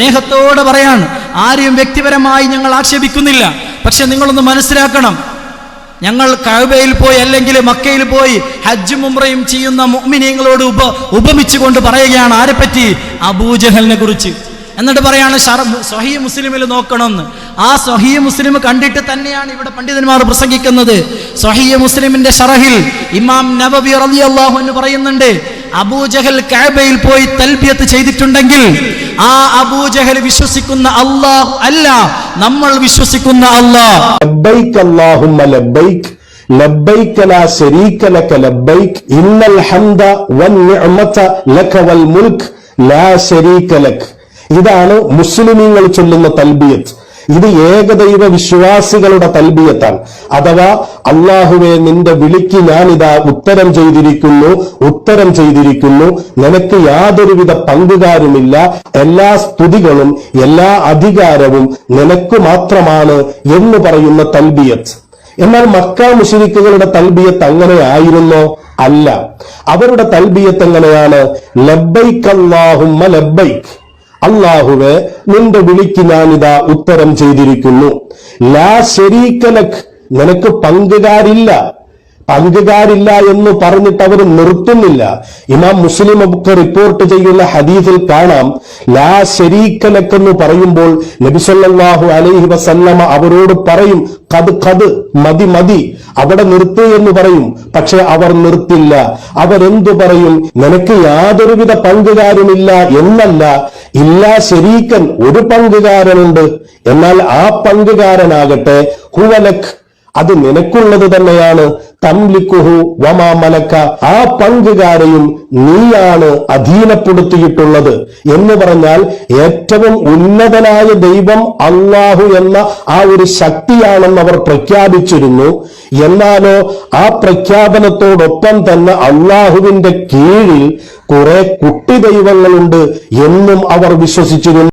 സ്നേഹത്തോടെ പറയാണ് ആരെയും വ്യക്തിപരമായി ഞങ്ങൾ ആക്ഷേപിക്കുന്നില്ല. പക്ഷെ നിങ്ങളൊന്ന് മനസ്സിലാക്കണം ഞങ്ങൾ കഴബയിൽ പോയി അല്ലെങ്കിൽ മക്കയിൽ പോയി ഹജ്ജും ഉംറയും ചെയ്യുന്ന മുഅ്മിനീങ്ങളോട് ഉപ ഉപമിച്ചുകൊണ്ട് പറയുകയാണ് ആരെപ്പറ്റി? അബൂജഹലിനെ കുറിച്ച്. എന്നിട്ട് പറയാണ് സ്വഹീ മുസ്ലിമിൽ നോക്കണമെന്ന് ആ സ്വഹീ മുസ്ലിം കണ്ടിട്ട് തന്നെയാണ് ഇവിടെ പണ്ഡിതന്മാർ പ്രസംഗിക്കുന്നത്. സ്വഹീ മുസ്ലിമിന്റെ ഷറഹിൽ ഇമാം നബബി റളിയല്ലാഹു എന്ന് പറയുന്നുണ്ട് അബൂജഹൽ കഅബയിൽ പോയി തൽബിയത്ത് ചെയ്തിട്ടുണ്ടെങ്കിൽ ആ അബൂജഹൽ വിശ്വസിക്കുന്ന അല്ലാഹ് അല്ല നമ്മൾ വിശ്വസിക്കുന്ന അല്ലാഹ്. ലബ്ബൈക്ക് അല്ലാഹുമ്മ ലബ്ബൈക്ക് ലബ്ബൈക്ക് ലാ ശരീക ലക ലബ്ബൈക്ക് ഇന്നൽ ഹംദ വൻ ലക വൽ മുൽക് ലാ ശരീക ലക്. ഇതാണ് മുസ്ലിമീങ്ങൾ ചൊല്ലുന്ന തൽബിയത്ത്. ഇത് ഏകദൈവ വിശ്വാസികളുടെ തൽബിയത്താണ്. അഥവാ അള്ളാഹുവെ നിന്റെ വിളിക്ക് ഞാനിതാ ഉത്തരം ചെയ്തിരിക്കുന്നു ഉത്തരം ചെയ്തിരിക്കുന്നു. നിനക്ക് യാതൊരുവിധ പങ്കുകാരുമില്ല. എല്ലാ സ്തുതികളും എല്ലാ അധികാരവും നിനക്ക് മാത്രമാണ് എന്ന് പറയുന്ന തൽബിയത്ത്. എന്നാൽ മക്ക മുഷരിക്കുകളുടെ തൽബിയത്ത് അങ്ങനെ ആയിരുന്നോ? അല്ല. അവരുടെ തൽബിയത്ത് എങ്ങനെയാണ്? ലബൈക്ക് അള്ളാഹുമ്മ ലബ്ബൈക്ക് അള്ളാഹുവെ നിന്റെ വിളിക്ക് ഞാനിതാ ഉത്തരം ചെയ്തിരിക്കുന്നു. ലാ ശരീക്കലക് നിനക്ക് പങ്കുകാരില്ല. പങ്കുകാരില്ല എന്ന് പറഞ്ഞിട്ട് അവർ നിർത്തുന്നില്ല. ഇമാം മുസ്ലിം ഒക്കെ റിപ്പോർട്ട് ചെയ്യുന്ന ഹദീസിൽ കാണാം ലാ ശരീക്കലക്കെന്ന് പറയുമ്പോൾ നബിസല്ലാഹു അലൈഹി വസല്ലമ അവരോട് പറയും കത് കത് മതി മതി അവിടെ നിർത്ത് എന്ന് പറയും. പക്ഷെ അവർ നിർത്തില്ല. അവരെന്തു പറയും? നിനക്ക് യാതൊരുവിധ പങ്കുകാരുമില്ല എന്നല്ല. ഇല്ലാ ശരീക്കൻ ഒരു പങ്കുകാരനുണ്ട്. എന്നാൽ ആ പങ്കുകാരനാകട്ടെ ഹുവലക് അത് നിനക്കുള്ളത് തന്നെയാണ്. തംലിക്കുഹു വമാ മലക്ക. ആ പങ്കുകാരെയും നീയാണ് അധീനപ്പെടുത്തിയിട്ടുള്ളത്. എന്ന് പറഞ്ഞാൽ ഏറ്റവും ഉന്നതനായ ദൈവം അള്ളാഹു എന്ന ആ ഒരു ശക്തിയാണെന്ന് അവർ പ്രഖ്യാപിച്ചിരുന്നു. എന്നാലോ ആ പ്രഖ്യാപനത്തോടൊപ്പം തന്നെ അള്ളാഹുവിന്റെ കീഴിൽ കുറെ കുട്ടി ദൈവങ്ങളുണ്ട് എന്നും അവർ വിശ്വസിച്ചിരുന്നു.